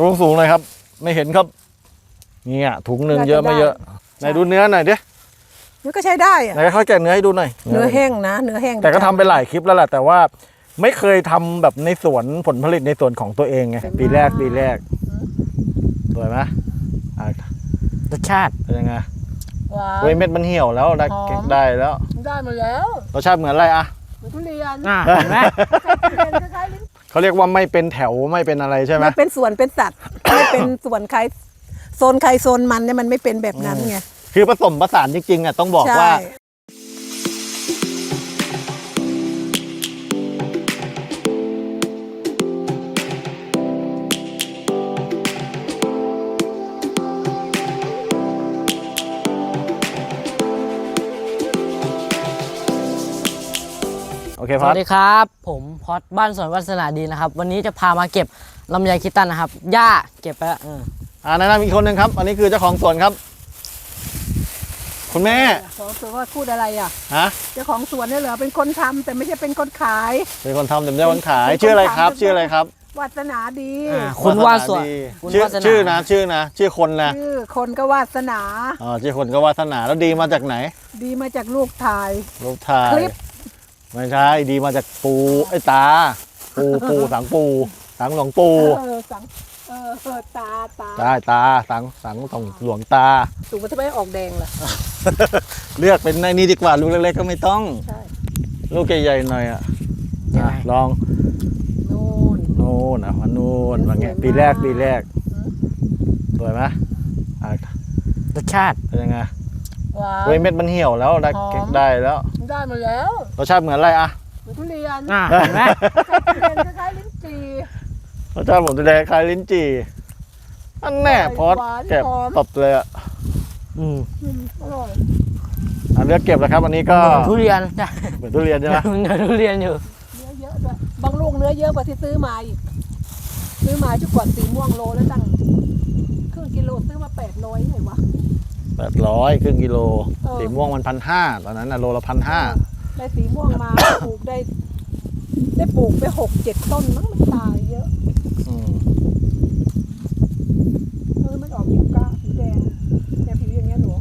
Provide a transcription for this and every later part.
ลงสูงเลยครับ ไม่เห็นครับเนี่ยถุงหนึ่งน่าจะเยอะไม่เยอะได้ไหนดูเนื้อหน่อยดิมันก็ใช้ได้อะไหนค่อยๆแกะเนื้อให้ดูหน่อยเนื้อแห้งนะเนื้อแห้งแต่ก็ทำไปหลายคลิปแล้วแหละแต่ว่าไม่เคยทำแบบในสวนผลผลิตในสวนของตัวเองไงปีแรกปีแรกสวยไหมอะรสชาติเป็นยังไงว้าเว้ยเม็ดมันเหี่ยวแล้วได้หอมเก็บได้แล้ว ได้มาแล้วรสชาติเหมือนอะไรอะเหมือนทุเรียนอ่าเห็นไหมทุ เรียนคล้ายๆลิ้นเขาเรียกว่าไม่เป็นแถวไม่เป็นอะไรใช่ไหมไม่เป็นสวนเป็นสัตว์ ไม่เป็นสวนใครโซนใครโซนมันเนี่ยมันไม่เป็นแบบนั้นไงคือผสมผสานจริงๆอะต้องบอกใช่ว่า เคสพัวัดสดีครับ ผมพอดบ้านสวนวัฒนาดีนะครับ วันนี้จะพามาเก็บลำไยคิดตันนะครับหญ้าเก็บไปแล้วเอออ่าแนะนำอีกคนหนึ่งครับ อันนี้คือเจ้าของสวนครับ คุณแม่ของสวนว่าพูดอะไรอะ ฮะเจ้าของสวนเนี่ยเหรอเป็นคนทำแต่ไม่ใช่เป็นคนขาย เป็นคนทำแต่ไม่ใช่คนขาย เป็นคนชื่ออะไรครับ ทำ ชื่ออะไรครับวาสนาดีอ่าคุณว่าสวนดีคุณชื่อวาสนาชื่อนะชื่อนะชื่อคนนะชื่อคนก็วาสนา อ๋อชื่อคนก็วาสนาแล้วดีมาจากไหน ดีมาจากลูกถ่าย รูปถ่ายคลิป ไม่ใช่ดีมาจากปูไอ้ตา ปูปูสังปู สังหลวงปูเออสังเออเออตาตาใช่ตาสังสังของหลวงตาสูงมันทำไมออกแดงล่ะเลือกเป็นในนี้ดีกว่าลูกเล็กๆก็ไม่ต้อง ใช่ลูกใหญ่ๆหน่อยอะยังไงอะลองนู่นนู่นอะมานู่นมาไงสวยมาก ปีแรกปีแรกสวยไหมอะรสชาติเป็นยังไง ว้าวเว้ยเม็ดมันเหี่ยวแล้วได้หอมเก็บได้แล้ว ได้มาแล้วรสชาติเหมือนอะไรอะเหมือนทุเรียนอ่าเห็นไหมทุเรียนคล้ายๆลิ้นจี่ รสชาติผมจะแดงคล้ายลิ้นจี่อันแน่อร่อยพอดหวานเก็บหอม ตบเลยอะอืมอืมอร่อยอะเลือกเก็บแล้วครับ อันนี้ก็เหมือนทุเรียนเหมือนทุเรียนใช่ไหมเหมือนทุเรียนอยู่ เนื้อเยอะด้วยบางลูกเนื้อเยอะกว่าที่ซื้อมาอีกซื้อมาจุกกว่าสีม่วงโลแล้วตั้งครึ่งกิโลซื้อมาแปดร้อยไงวะ แปดร้อยครึ่งกิโล เออ สีม่วงมันพันห้าตอนนั้นนะโลละพันห้าได้สีม่วงมา ปลูกได้ ได้ปลูกไปหกเจ็ดต้นมั้งมันตายเยอะเออมันออกผิวก้าผิวแดงแต่ผิวอย่างเงี้ยหนู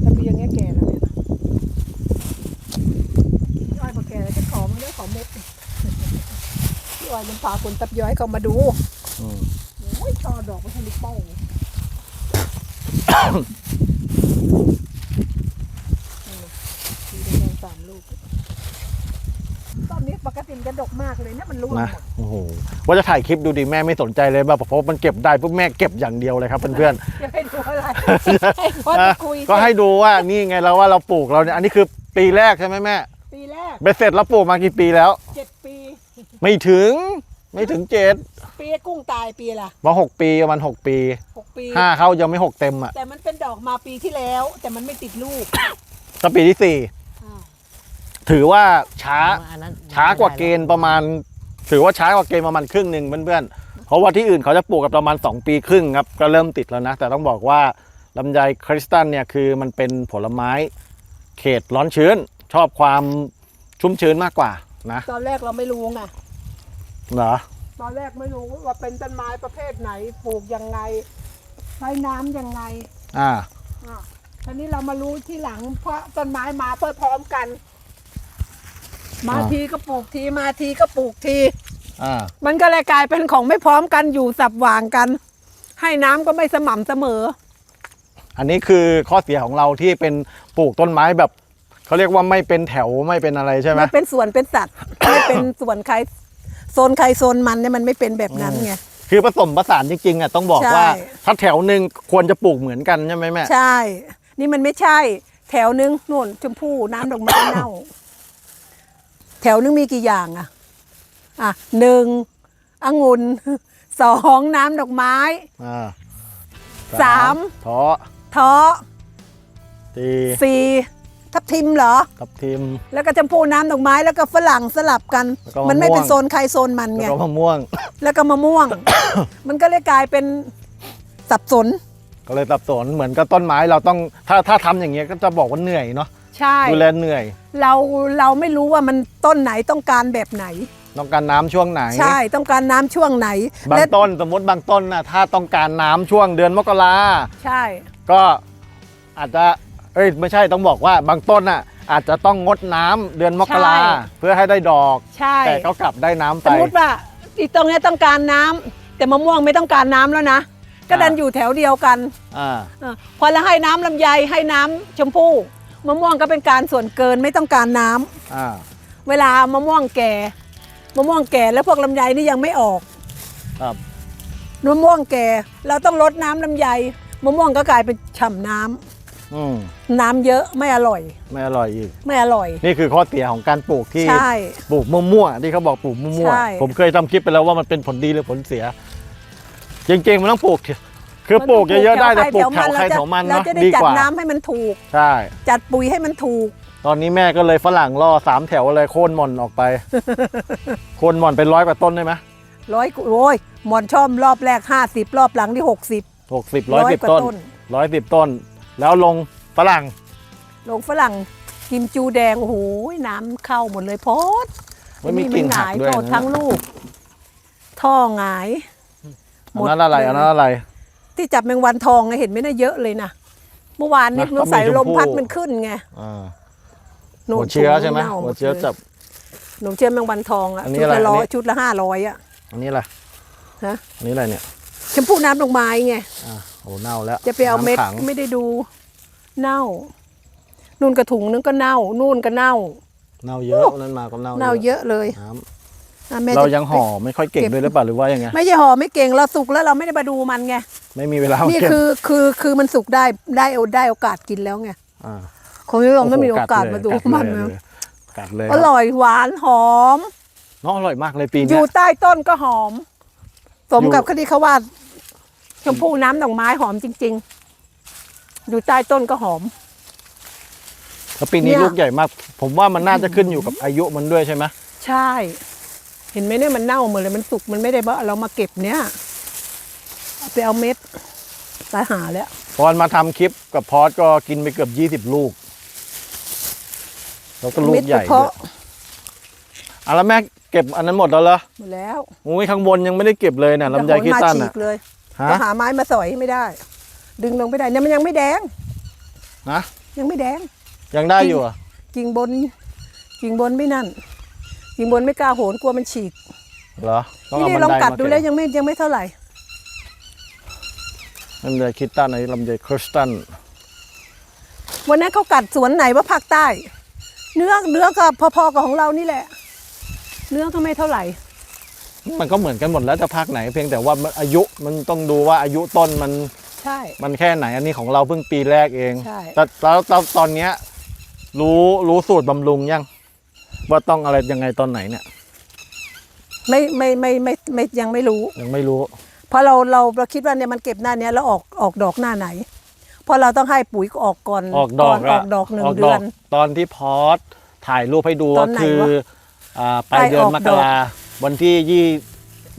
แต่ผิวอย่างเงี้ยแก่แล้วเนี่ยพี่อ้อยพอแก่แล้วจะขอมันได้ขอเม็ดพี่อ้อยมันพาคนตับย้อยเขามาดูโอ้ยช่อดอกมันทะลุเป้าอืมสีแดงๆสามลูก ตอนนี้ปกติมันจะ ดกมากเลยนะมันร่วงนะหมดโอ้โหว่าจะถ่ายคลิปดูดิแม่ไม่สนใจเลยแบบเพราะมันเก็บได้ปุ๊บแม่เก็บอย่างเดียวเลยครับเพื่อนจะให้ดูอะไรให้พ่อๆจะนะคุยก็ให้ดูว่านี่ไงเราว่าเราปลูกเราเนี่ยอันนี้คือปีแรกใช่ไหมแม่ปีแรกเบ็ดเสร็จเราปลูกมากี่ปีแล้ว เจ็ดปี ไม่ถึงไม่ถึงเจ็ดปีกุ้งตายปีละมาหกปีประมาณหกปีหกปีห้าเข้ายังไม่หกเต็มอะแต่มันเป็นดอกมาปีที่แล้ว แต่มันไม่ติดลูก ถ้าปีที่สี่อ่า ถือว่าช้าอันนั้นช้ากว่าเกณฑ์ประมาณ ถือว่าช้ากว่าเกณฑ์ประมาณครึ่งหนึ่งเพื่อนๆเพราะว่าที่อื่นเขาจะปลูกกันประมาณ 2 ปีครึ่งครับก็เริ่มติดแล้วนะ แต่ต้องบอกว่าลำไยคริสตัลเนี่ยคือมันเป็นผลไม้เขตร้อนชื้น ชอบความชุ่มชื้นมากกว่านะตอนแรกเราไม่รู้ไงเหรอตอนแรกไม่รู้ว่าเป็นต้นไม้ประเภทไหนปลูกยังไงใช้น้ำยังไง อ่าอ่าทีนี้เรามารู้ที่หลังเพราะต้นไม้มาเพื่อพร้อมกัน มาอ่าทีก็ปลูกทีมาทีก็ปลูกที อ่า มันก็เลยกลายเป็นของไม่พร้อมกันอยู่สับหว่างกัน ให้น้ำก็ไม่สม่ำเสมอ อันนี้คือข้อเสียของเราที่เป็นปลูกต้นไม้แบบเขาเรียกว่าไม่เป็นแถวไม่เป็นอะไรใช่ไหมไม่เป็นสวนเป็นสัตว์ ไม่เป็นสวนใครโซนใครโซนมันเนี่ยมันไม่เป็นแบบนั้นไง คือผสมผสานจริงๆอะต้องบอกใช่ ว่าถ้าแถวหนึ่งควรจะปลูกเหมือนกันใช่ไหมแม่ ใช่ นี่มันไม่ใช่ แถวนึงนู่นชมพู่น้ำดอกไม้เน่า แถวนึงมีกี่อย่างอะอะหนึ่งองุ่นสองน้ำดอกไม้อ่าสามท้อท้อสี่สี่ทับทิมเหรอ ทับทิม แล้วก็ชมพู่น้ำดอกไม้แล้วก็ฝรั่งสลับกันแล้วก็มะม่วงมันไม่เป็นโซนใครโซนมันแล้วไงก็มะม่วง แล้วก็มะม่วง มันก็เลยกลายเป็นสับสน ก็เลยสับสนเหมือนกับต้นไม้เราต้องถ้าถ้าทำอย่างเงี้ยก็จะบอกว่าเหนื่อยเนาะ ใช่ดูแลเหนื่อย เราเราไม่รู้ว่ามันต้นไหนต้องการแบบไหน ต้องการน้ำช่วงไหน ใช่ต้องการน้ำช่วงไหนบางและต้นสมมติบางต้นนะถ้าต้องการน้ำช่วงเดือนมกราใช่ ก็อาจจะเอ้ยไม่ใช่ต้องบอกว่าบางต้นน่ะอาจจะต้องงดน้ำเดือนมกราเพื่อให้ได้ดอกใช่แต่ก็กลับได้น้ำสไปมมติว่าอีตรงเนี้ยต้องการน้ำแต่มะม่วงไม่ต้องการน้ำแล้วนะก็ดันอ่าอยู่แถวเดียวกันอ่าเออพอเราให้น้ำลำไยให้น้ำชมพู่ มะม่วงก็เป็นการส่วนเกินไม่ต้องการน้ำอ่าเวลามะม่วงแก่มะม่วงแก่แล้วพวกลำไยนี่ยังไม่ออกครับมะม่วงแก่เราต้องลดน้ำลำไยมะม่วงก็กลายเป็นฉ่ำน้ำอืมน้ำเยอะไม่อร่อย ไม่อร่อยอีก ไม่อร่อย นี่คือข้อเสียของการปลูกที่ ใช่ ปลูกมั่วๆที่เขาบอกปลูกมั่วใช่ ๆผมเคยทำคลิปไปแล้วว่ามันเป็นผลดีหรือผลเสีย จริงๆมันต้องปลูกเถอะ คือปลูกเยอะๆได้แต่ปลูกแถวใครแถวมันเราเนาะจะได้ดีจักดว่าน้ำให้มันถูก ใช่ จัดปุ๋ยให้มันถูก ตอนนี้แม่ก็เลยฝรั่งล่อสามแถวเลยโค่นหม่อนออกไป โค่นหม่อนเป็นร้อยกว่าต้นได้ไหมร้อยโอ้ยหมอนช่อมรอบแรก 50 รอบหลังที่60หกสิบร้อยสิบกว่าต้นต้นร้อยสิบต้น แล้วลงฝรั่ง ลงฝรั่งกิมจูแดงโอ้โหน้ำเข้าหมดเลยโพดไม่มีกิ่งหักด้วยโทษนะทั้งลูก ท่อหงายหมอัดนนั้นอะไรเลยอันนั้นอะไร ที่จับแมงวันทองไงเห็นไหมนะเยอะเลยนะเมื่อวานนี้นะมันใส่ต้องมีชมพู่ ลมพัดมันขึ้นไงอ่านู่นหัวเชื้อใช่ไหมถุงน่าหัวเชื้อจับ หนูเชื้อแมงวันทองอะอันนี้ชุดอะไรละร้ออันยนี้ชุดละห้าร้อยอะอันนี้อะไรฮะอันนี้อะไรเนี่ยชมพู่น้ำดอกไม้ไงอ่าโอ้เน่าแล้วจะไปเอาเม็ดน้ำขังไม่ได้ดูเน่านู่นกระถุงนึงก็เน่านู่นก็เน่าเน่าเยอะวันนั้นมาก็เน่าเน่าเยอะเลยน้ อะแม่ำเราจะยังห่อไม่ค่อยเก่งเก็บด้วยหรือเปล่าหรือว่ายังไงไม่ใช่ห่อไม่เก่งเราสุกแล้วเราไม่ได้มาดูมันไง ไม่มีเวลานี่เก็บคือคือคือมันสุกได้ได้เอาได้โอกาสกินแล้วไงอ่าคนไม่ลองไม่มีโอกาสโโหมาดูกัดเลยมันกัดนะเลยกัดเลยอร่อยหวานหอมน้องอร่อยมากเลยปีอเนี้ ยู่ยใต้ต้นก็หอม สมอยู่กับคดีเขาว่าชมพู่น้ำดอกไม้หอมจริง ๆ อยู่ใต้ต้นก็หอม แล้วปีนี้เนี่ย ลูกใหญ่มาก ผมว่ามันน่าจะขึ้นอยู่กับอายุมันด้วยใช่ไหมใช่ เห็นไหมเนี่ยมันเน่าหมดเลยมันสุกมันไม่ได้ว่าเรามาเก็บเนี่ยเอาไปเอาเม็ดตายหาแล้วตอนมาทำคลิปกับพอสก็กินไปเกือบยี่สิบลูก แล้วก็ลูเม็กดใหญ่เฉพาะด้วยอะแล้วแม่เก็บอันนั้นหมดแล้วเหรอหมดแล้วอุ้ยข้างบนยังไม่ได้เก็บเลยเนี่ยลำไยคิดตันจะอะหามาฉีกเลยฮะ จะหาไม้มาสอยไม่ได้ ดึงลงไม่ได้เนี่ยมันยังไม่แดง นะยังไม่แดงยังได้อยู่อะกิ่งบนกิ่งบนไม่นั่น กิ่งบนไม่กล้าโหนกลัวมันฉีกเหรอต้องนี่เอานี่บันลองไดกัดมาดูเก็แล้วบยังไม่ยังไม่เท่าไหร่ ลำไยคิดตันไอ้ลำไยคริสตันวันนั้นเขากัดสวนไหนว่าภาคใต้ เนื้อเนื้อก็พอๆกับของเรานี่แหละ เนื้อก็ไม่เท่าไหร่ มันก็เหมือนกันหมดแล้วจะพักไหนเพียงแต่ว่ามันอายุมันต้องดูว่าอายุต้นมันใช่ มันแค่ไหนอันนี้ของเราเพิ่งปีแรกเองใช่ แต่แล้วแล้วตอนเนี้ยรู้รู้สูตรบำรุงยัง ว่าต้องอะไรยังไงตอนไหนเนี่ยไม่ไม่ไม่ไม่ไม่ยังไม่รู้ ยังไม่รู้ เพราะเราเราเราคิดว่าเนี่ยมันเก็บหน้าเนี้ยแล้วออกออกดอกหน้าไหน เพราะเราต้องให้ปุ๋ยออกก่อนออกดอกนออกดอกหนึ่งเดือน ตอนที่พอสถ่ายรูปให้ดูตอนไหนคือวะอ่าปลายเดือนใกล้ออกมกราวันที่ยี่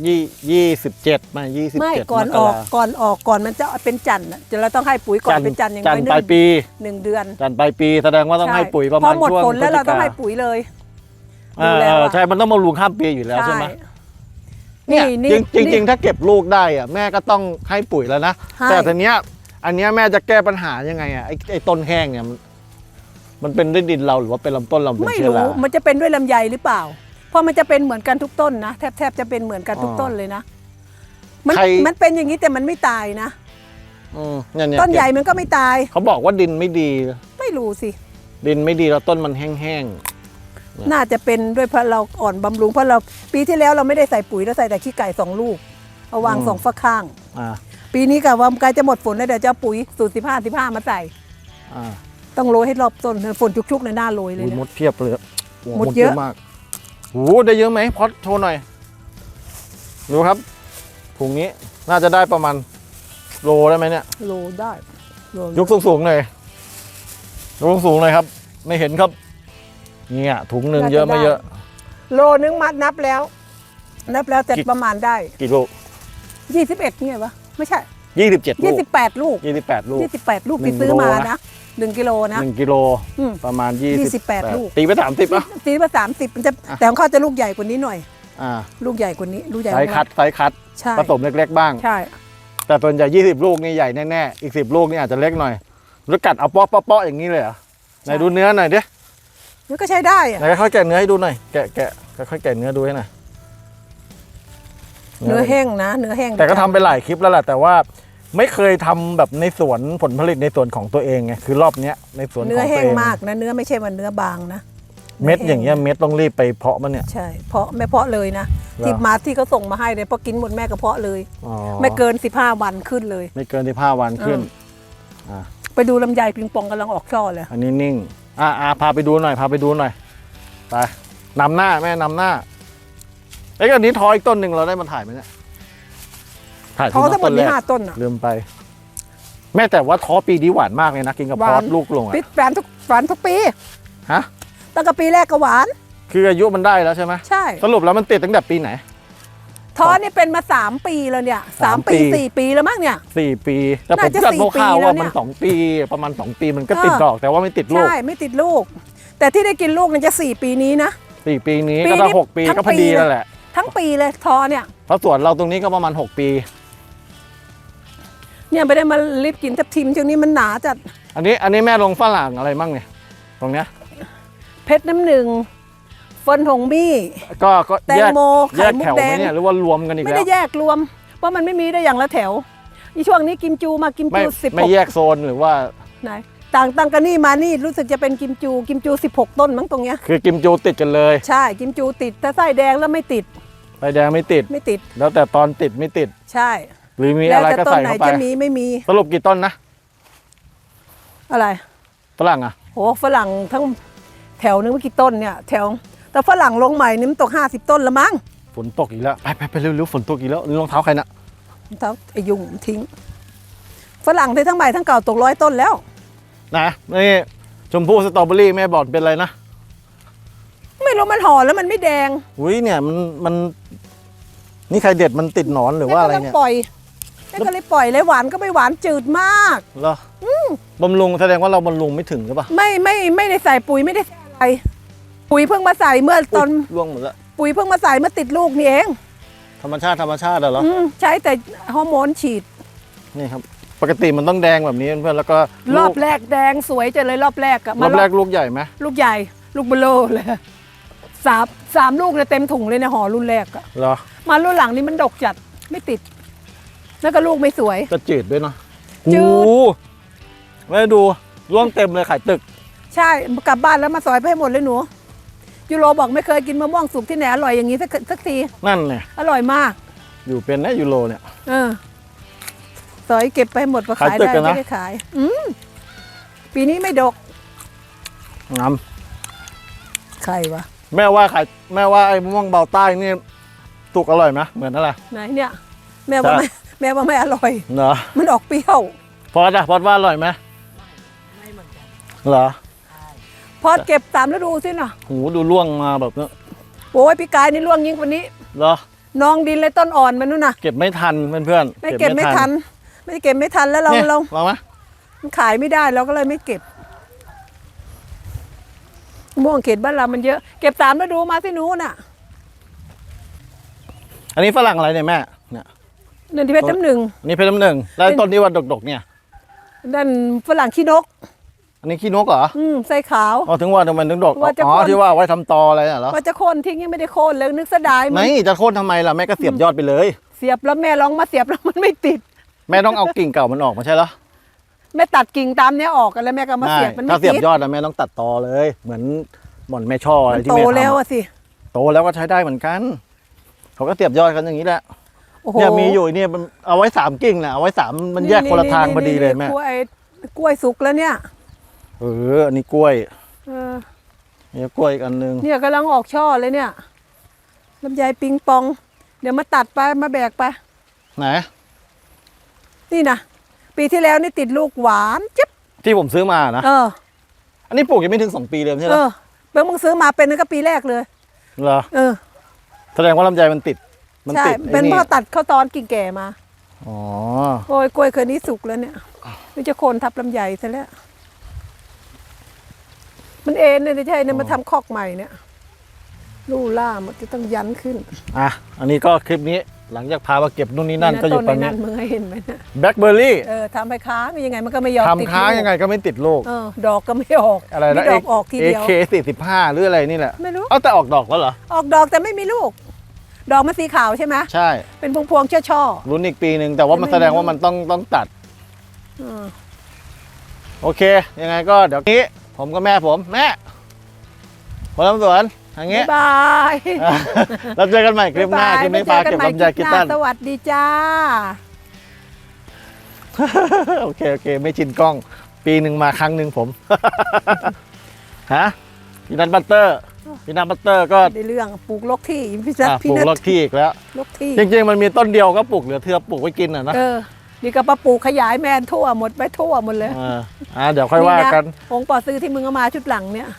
ยี่ยี่สิบเจ็ดมายี่สิบไม่เจ็ดก่อนมกออกราก่อนออกก่อนมันจะเป็นจันทร์น่ะจะเราต้องให้ปุ๋ยก่อนเป็นจันทร์อย่างจัน้นอยทร์หปลานึ่ยงปีหนึ่งเดือน จันทร์ปลายปีแสดงว่าต้องให้ปุ๋ยประพมาอณหมดช่วงฝนแล้วเราต้องให้พฤศจิกปุ๋ยเลยเอ ดูอแล้วเอออะใช่ มันต้องบำรุงข้ามปีอยู่แล้วใช่ไหมนี่เนี่ยนี่จริงจริงนี่ๆถ้าเก็บลูกได้อะแม่ก็ต้องให้ปุ๋ยแล้วนะให้แต่ทีเนี้ยอันเนี้ยแม่จะแก้ปัญหายังไงอะไอ้ไอ้ต้นแห้งเนี่ยมันมันเป็นด้วยดินเราหรือว่าเป็นลำต้นเราเป็นไม่เชื้อรู้รา มันจะเป็นด้วยลำไยหรือเปล่า เพราะมันจะเป็นเหมือนกันทุกต้นนะแทบแทบจะเป็นเหมือนกันทุกอ๋อต้นเลยนะ มันใคร มันเป็นอย่างนี้แต่มันไม่ตายนะ อืมเนี่ยเนี่ยต้นใหญ่มันก็ไม่ตาย เขาบอกว่าดินไม่ดี ไม่รู้สิ ดินไม่ดีแล้วต้นมันแห้ง น่าจะเป็นด้วยเพราะเราอ่อนบำรุงเพราะเราปีที่แล้วเราไม่ได้ใส่ปุ๋ยเราใส่แต่ขี้ไก่สองลูกเอาวางสองฝักข้างๆอ่าปีนี้กับว่าใกล้จะหมดฝนแล้วเดี๋ยวจะเอาปุ๋ยสูตรสิบห้าสิบห้ามาใส่ อ่าต้องโรยให้รอบต้นฝนชุกๆในหน้าโรยเลยอุ้ยเนี่ยมดเพียบเลยโอ้โมดเยอะ มากโอ้โหได้เยอะไหมพอดโชว์หน่อยดูครับถุงนี้น่าจะได้ประมาณโลได้ไหมเนี่ย โรยได้โรยยกสูงๆหน่อยยกสูงๆหน่อยครับ ไม่เห็นครับ เนี่ยถุงหนึ่งเยอะไม่เยอะ โลนึงมัดนับแล้ว นับแล้วแต่กี่ประมาณได้กี่ลูกยี่สิบเอ็ดไงวะไม่ใช่ยี่สิบเจ็ดลูยี่กสิบแปดลูกยี่สิบแปดลูกยี่สิบแปดลูกหนึ่ที่งซื้อโลมานะนะหนึ่งกิโลนะหนึ่งกิโลอืมประมาณยี่ยี่สิบแปดลูกตีไปสามสิบอะตีมาสามสิบมันจะอะแต่ของเขาจะลูกใหญ่กว่านี้หน่อยอ่าลูกใหญ่กว่านี้ลูกใหญ่ไซส์คัดไซส์คัดใช่ผสมเล็ก ๆ บ้างใช่ แต่ส่วนใหญ่20ลูกนี่ใหญ่แน่ๆอีก10ลูกนี่อาจจะเล็กหน่อยแล้วกัดเอาเปาะเปาะเปาะอย่างนี้เลยเหรอไหนดูเนื้อหน่อยดิ มันก็ใช้ได้อะไหนค่อยๆแกะเนื้อให้ดูหน่อย แกะแกะค่อยๆแกะเนื้อดูให้หน่อย เนื้อแห้งนะ เนื้อแห้งแต่ก็ทำไปหลายคลิปแล้วแหละแต่ว่าไม่เคยทำแบบในสวนผลผลิตในสวนของตัวเองไงคือรอบเนี้ยในสวนของเนื้อตัวแห้งเองมากนะเนื้อไม่ใช่มันเนื้อบางนะเม็ดอย่างเงี้ยเม็ดต้องรีบไปเพาะมันเนี่ยใช่เพราะไม่เพาะเลยนะหรอที่มาที่เขาส่งมาให้เลยพอกินหมดแม่ก็เพาะเลยอ๋อไม่เกิน15วันขึ้นเลย ไม่เกินที่ห้าวันขึ้นไปดูลำไยปิงปองกำลังออกช่อเลย อันนี้นิ่ง อ่าอ่าพาไปดูหน่อยพาไปดูหน่อยไปนำหน้าแม่นำหน้าไอ้ยอันนี้ทออีกต้นหนึ่งเราได้มาถ่ายไหมเนี่ยถ่ายท้อทั้งหมดต้นแรมีกห้าต้นอะลืมไป แม่แต่ว่าท้อปีนี้หวานมากเลยนะกินกับหวานพอสลูกลงอะปิดหวานทุกหวานทุกปีฮะตั้งแต่ปีแรกก็หวาน คืออายุมันได้แล้วใช่ไหมใช่สรุปแล้วมันติดตั้งแต่ปีไหน ท้อนี่เป็นมา3ปีแล้วเนี่ยสามสามปีปี สี่ปีแล้วมั้งเนี่ย สี่ปีแต่ผมน่าจะจัดสี่โมข่าวปีแล้วว่าเนี่ย มันสองปีประมาณสองปีมันก็ติดเออดอก แต่ว่าไม่ติดลูกใช่ไม่ติดลูก แต่ที่ได้กินลูกเนี่ยจะ4ปีนี้นะ สี่ปีนี้ปีก็นี้ถ้าหกปีทั้งก็พอดีปีเลยแล้วแหละทั้งปีเลยท้อเนี่ยเพราะสวนเราตรงนี้ก็ประมาณหกปี เนี่ยไม่ได้มารีบกินทับทิมช่วงนี้มันหนาจัดอันนี้อันนี้แม่ลงฝรั่งอะไรมั่งเนี่ย ตรงเนี้ยเพชรน้ำหนึ่ง เฟิร์นหงมี่ก็ก็แตงแยกโมแยไข่กมุแถกวแดไหมงเนี่ยหรือว่ารวมกันอีกไม่แล้ได้วแยกรวม เพราะมันไม่มีได้อย่างละแถวนี่ช่วงนี้กิมจูมากิมไม่จูสิบหไม่กแยกโซนหรือว่า ไหนต่างต่างกันนี่มานี่รู้สึกจะเป็นกิมจู กิมจู 16 ต้นมั้งตรงเนี้ยคือกิมจูติดกันเลยใช่กิมจูติดแต่ไส้แดงแล้วไม่ติดใบแดงไม่ติด ไม่ติดแล้วแต่ตอนติดไม่ติด ใช่หรือมีแล้วอะไรจะก็ต้นใส่ไหนเข้าไป จะมีไม่มีสรุปกี่ต้นนะอะไร ฝรั่งอะ โหฝรั่งทั้งแถวนึงเมื่อกี่ต้นเนี่ย แถว แต่ฝรั่งลงใหม่นี่มันตก 50 ต้นละมั้งฝนตกอีกแล้ว ไปไปไปเร็วๆฝนตกอีกแล้วนี่รองเท้าใครนะเท้าไอ้ยุงทิ้ง ฝรั่งได้ทั้งใหม่ทั้งเก่าตกร้อยต้นแล้ว นะนี่ชมพู่สตรอเบอรี่แม่บอกเป็นอะไรนะไม่รู้มันห่อแล้วมันไม่แดงอุ้ยเนี่ยมันมันนี่ใครเด็ดมันติดหนอนหรือว่าอะไรแม่เนี่ยก็ลปล่อยแม่ก็เลยปล่อยเลยหวานก็ไม่หวานจืดมากเหรอบำรุงแสดงว่าเราบำรุงไม่ถึงหรือเปล่าไม่ไม่ไม่ได้ใส่ปุ๋ยไม่ได้ใส่อะไร ปุ๋ยเพิ่งมาใส่เมื่อตอนร่วงหมดแล้วปุ๋ยเพิ่งมาใส่เมื่อติดลูกนี่เอง ธรรมชาติธรรมชาติเหรออืมใช้แต่ฮอร์โมนฉีด นี่ครับ ปกติมันต้องแดงแบบนี้เพื่อนๆแล้วก็รอบลูกแรกแดงสวยจังเลยรอบแรกอะรมาอบแรกลูกใหญ่ไหมลูกใหญ่ ลูกเบลโลเลยสามสามลูกเลยเต็มถุงเลยในห่อรุ่นแรกอะเหรอมารุ่นหลังนี่มันดกจัดไม่ติด แล้วก็ลูกไม่สวย ก็จืดด้วยเนาะจืด โอ้โหไม่ดูร่วงเต็มเลยขายตึก ใช่กลับบ้านแล้วมาซอยไปให้หมดเลยหนู ยูโรบอกไม่เคยกินมะม่วงสุกที่ไหนอร่อยอย่างนี้สักสักที นั่นไงอร่อยมาก อยู่เป็นนะยูโรเนี่ย เออซอยเก็บไปให้หมดมาขายขายตึกได้กันนะไม่ได้ขาย อืมปีนี้ไม่ดกงามใครวะแม่ว่าขายแม่ว่าไอ้มะม่วงเบาใต้นี่สุกอร่อยไหมเหมือนอะไรไหนเนี่ย แม่ว่าใช่ไม่แม่ว่าไม่อร่อยเหรอมันออกเปรี้ยวพอดอะพอดว่าอร่อยไหมไม่เหมือนกันเหรอ พอเก็บสามฤดูสินะหูดูร่วงมาแบบเนี้ยโอ้ยพี่กายนี่ล่วงยิ่งกว่านี้ เหรอนองดินเลยต้นอ่อนมันนู่นน่ะ เก็บไม่ทันเพื่อนๆไม่เก็บไม่ทัน ไม่เก็บไม่ทันแล้วเราเนี่ยเราลองไหมมันขายไม่ได้เราก็เลยไม่เก็บม่วงเขตบ้านเรามันเยอะ เก็บสามฤดูมาที่นู้นน่ะอันนี้ฝรั่งอะไรเนี่ยแม่ เนี่ยเดินที่เพชรน้ำหนึ่งอันนี้เพชรน้ำหนึ่งแล้วต้นที่ว่าดกๆเนี่ยนั่นฝรั่งขี้นก อันนี้ขี้นกเหรออืมใส่ขาว อ๋อถึงว่าทำไมถึงดกว่าจะอ๋อโค่น ที่ว่าเอาไว้ทำตออะไรน่ะเหรอว่าจะโค่นทิ้งยังไม่ได้โค่นเลยนึกเสียดายมันไม่จะโค่นทำไมล่ะแม่ก็เสียบยอดไปเลย เสียบแล้วแม่ลองมาเสียบแล้วมันไม่ติด แม่ต้องเอากิ่งเก่ามันออกมาใช่เหรอแม่ตัดกิ่งตามเนี้ยออกกันแล้วแม่ก็มาเสียบมันถ้าไม่เสียบติดยอดนะแม่ต้องตัดตอเลย เหมือนหม่อนแม่ช่ออะไรมันที่โตแม่ทำแล้วอะอะสิโตแล้วก็ใช้ได้เหมือนกันเขาก็เสียบยอดกันอย่างนี้แหละโอ้โหเนี่ยมีอยู่เนี่ยมันเอาไว้สามกิ่งนะเอาไว้สามมันแยกคนละทางพอดีเลยแม่กล้วยกล้วยสุกแล้วเนี่ยเออ อันนี้กล้วยเออนี่กล้วยอีกอันหนึงเนี่ยกำลังออกช่อเลยเนี่ยลำไยปิงปอง เดี๋ยวมาตัดไปมาแบกไป ไหน นี่นะปีที่แล้วนี่ติดลูกหวานจิ๊บที่ผมซื้อมานะ เออ อันนี้ปลูกยังไม่ถึงสองปีเลยไม่ใช่เหเอรออเมื่อมึงซื้อมาเป็นนั่นก็ปีแรกเลย เหรอ เออแสดงว่าลำไยมันติด มันใช่ติดเป็นไอ้เพอตัดเข้าตอนกิ่งแก่มา อ๋อ โอ้ยกล้วยเคยนี้สุกแล้วเนี่ยนี่จะโคนทับลำไยซะแล้ว มันเอ็นเนี่ยไม่ใช่เนี่ยมาทำคอกใหม่เนี่ยลู่ล่ามันจะต้องยันขึ้นอะอันนี้ก็คลิปนี้หลังจากพามาเก็บนู่นนี่นั่นก็อยู่ตต้อนนนี้นั้นมึงให้เห็นไหมนะแบล็คเบอร์รี่เออทำไปค้างยังไงมันก็ไม่ยอมติดทำค้างลูกยังไงก็ไม่ติดลูกเออ ดอกก็ไม่ออกอะไรนะมีดอกออกทีเดียว AK สี่สิบห้าหรืออะไรนี่แหละไม่รู้ เอาแต่ออกดอกแล้วเหรอ ออกดอกแต่ไม่มีลูก ดอกมันสีขาวใช่ไหมใช่เป็นพวงพวงๆช่อช่อลุ้นอีกปีหนึ่งแต่ว่ามันไม่แสดงรู้ว่ามันต้องต้องตัด ๆเออ โอเค ยังไงก็เดี๋ยวนี้ ผมกับแม่ผมแม่คนลำสวนอย่างเงี้บ๊ายยบายเราเจอกันใหม่คลิปหน้าคลิปนี้พาเก็บลำไยกินตันสวัสดีจ้า โอเคโอเค ไม่ชินกล้อง ปีหนึ่งมาครั้งหนึ่งผมฮะพีนัทบัตเตอร์พีนัทบัตเตอร์ก็ได้เรื่องปลูกลกที่พี่จัดอะปพี่ลูกนัทลอกที่อีกแล้วลกที่จริงๆมันมีต้นเดียวก็ปลูกเหลือเทือปลูกไว้กินอะนะเออ นี่ก็ปะปลูกขยายแมนทั่วหมดไปทั่วหมดเลยเอออะเดี๋ยวค่อยว่ากันหงปอซื้อที่มึงเอามาชุดหลังเนี่ย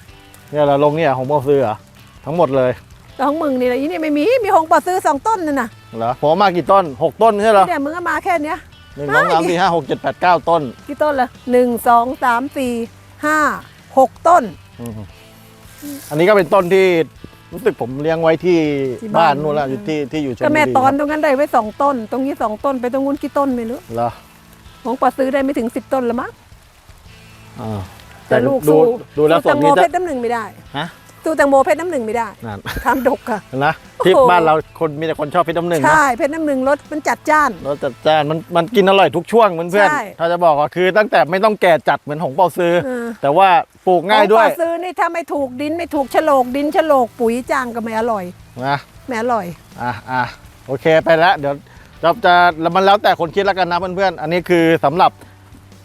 เนี่ยเราลงเนี่ยของโมซื้อเหรอทั้งหมดเลยแต่ของมึงนี่แหละอีนี่ไม่มีมีหงปอซื้อสองต้นนั่นน่ะเหรอผมเอามากี่ต้นหกต้นใช่เหรอเนี่ยมึงเอามาแค่เนี้ยหนึ่งสองสามสี่ห้าหกเจ็ดแปดเก้าต้น กี่ต้นละหนึ่งสองสามสี่ห้าหกต้นอืมอันนี้ก็เป็นต้นที่ รู้สึกผมเลี้ยงไว้ที่ที่บ้าบ้านน นู่นแล้วอยู่ที่ที่อยู่ชลบุก็รีแม่ตอนคตรงนั้นได้ไว้สองต้น ตรงนี้สองต้นไปตรงนู้นกี่ต้นไม่รู้รับเหรอหงปอซื้อได้ไม่ถึงสิบต้นละมั้งอ่าแต่ลูกดูสู้ดูแล้วสู้สแตวนงโมนี้เพจะชรน้ำหนึ่งไม่ได้ ฮะ สู้แตงโมเพชรน้ำหนึ่งไม่ได้นั่นทำดกอะนะที่โอ้โหบ้านเราคนมีแต่คนชอบเพชรน้ำหนึ่งนะใช่เพชรน้ำหนึ่งรสมันจัดจ้านรสจัดจ้านมันมันกินอร่อยทุกช่วงเพื่อนใช่ๆถ้าจะบอกก็คือตั้งแต่ไม่ต้องแก่จัดเหมือนหงเปาซื้อเออแต่ว่าปลูกง่ายด้วยของปอซื้อนี่ถ้าไม่ถูกดินไม่ถูกโฉลกดินโฉลกปุ๋ยจางก็ไม่อร่อยนะไม่อร่อยอะอะโอเคไปแล้วเดี๋ยวเราจะมันแล้วแต่คนคิดแล้วกันนะเพื่อนๆอันนี้คือสำหรับ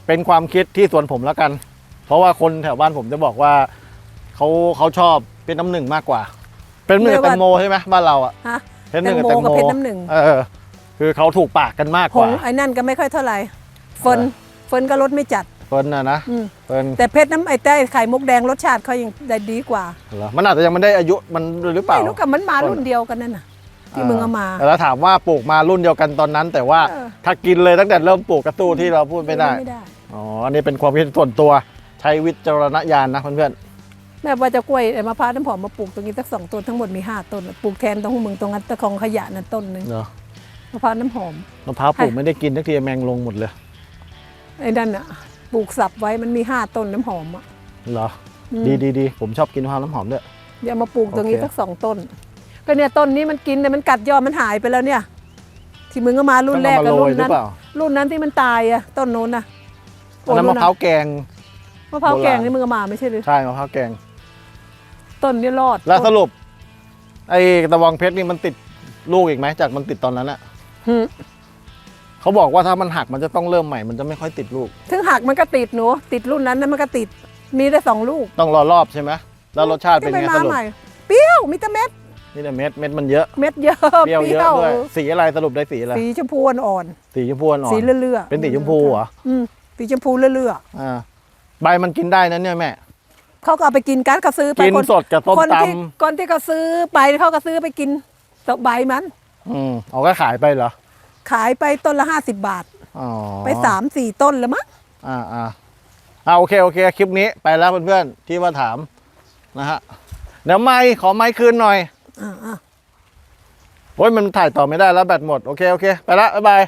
เป็นความคิดที่สวนผมแล้วกัน เพราะว่าคนแถวบ้านผมจะบอกว่า เขาเขาชอบเป็นน้ำหนึ่งมากกว่า เป็นน้ำหนึ่งกับแตงโมใช่ไหมบ้านเราอะฮะเป็นหนึ่งกับแตแตงงโมโมกับเพชรน้ำหนึ่งเออคือเขาถูกปากกันมากหกว่างไอ้นั่นก็ไม่ค่อยเท่าไหร่เฟิร์นเออเฟิร์นก็รสไม่จัด เฟิร์นนะนะอืม เฟิร์นแต่เพชรน้ำไอ้แต่ไข่มุกแดงรสชาติเขายังได้ดีกว่าเหรอมันอาจจะยังไม่ได้อายุมันหรือเปล่า ไม่รู้กับมันมารุ่นเดียวกันนั่นน่ะ ที่มึงเอามา แต่แล้วถามว่าปลูกมารุ่นเดียวกันตอนนั้น แต่ว่าเออ ถ้ากินเลยตั้งแต่เริ่มปลูกกระตู้ที่เราพูดไม่ได้ ไม่ได้ อ๋อ อันนี้เป็นความคิดส่วนตัวใช้วิจารณญาณนะเพื่อน แม่ว่าจะกล้วยไอ้มะพร้าวน้ำหอมมาปลูกตรงนี้สักสองต้นทั้งหมดมีห้าต้นปลูกแทนตรงมึงตรงนั้นตะคองขยะนั่นต้นหนึ่งๆเนาะมะพร้าวน้ำหอมมะพร้าวปลูกไม่ได้กินทักทีแมงลงหมดเลยไอ้นั่นอะปลูกสับไว้มันมีห้าต้นน้ำหอมอะเหรออืมดีดีดีผมชอบกินมะพร้าวน้ำหอมด้วยเดี๋ยวมาปลูกตรงนี้โอเคสักสองต้น ก็เนี่ยต้นนี้มันกินแต่มันกัดยอดมันหายไปแล้วเนี่ย ที่มึงก็มารุ่นแรกต้องกับเอามาโรรุ่ยนหรืนั้อนเปล่ารุ่นนั้นที่มันตายอะต้นโน้นนะอันนั้นมะพร้าวแกงมะพร้าวแกงโบราณนี่มึงเอามาไม่ใช่หรือใช่มะพร้าวแกง ต้นนี้รอดแล้วสรุป ไอ้ตะวังเพชรนี่มันติดลูกอีกไหมจากมันติดตอนนั้นอะหึเขาบอกว่าถ้ามันหักมันจะต้องเริ่มใหม่มันจะไม่ค่อยติดลูก ถึงหักมันก็ติดหนู ติดรุ่นนั้นนะมันก็ติด มีได้สองลูกต้องรอรอบใช่ไหมแล้วรสชาติเป็นที่ไงไปสมารุปใหม่เปรี้ยวมีแต่เม็ดนี่แต่เม็ดเม็ดมันเยอะเม็ดเยอะเปรี้ยวเยอะด้วยสีอะไรสรุปได้สีอะไรสีชมพูอ่อนสีชมพูอ่อๆสีนเลื่อยๆเป็นสีชมพูเหรออืมสีชมพูเลื่อยอ่าใบมันกินได้นะเนี่ยแม่ๆ เขาก็เอาไปกินกันเขาซื้อไปกินคนสดกับต้มคนตที่คนที่เขาซื้อไปเขาก็ซื้อไปกินตใบมันำอืมเอาก็ขายไปเหรอขายไปต้นละห้าสิบบาท อ๋อไปสามสี่ต้นแล้วมั้งอ่าอ่าอ่าโอเคโอเคคลิปนี้ไปแล้วเพื่อนๆที่มาถามนะฮะเดี๋ยวไม้ขอไม้คืนหน่อยอ่าอ่าโอ้ยมันถ่ายต่อไม่ได้แล้วแบตหมด โอเคโอเค ไปละบ๊ายบาย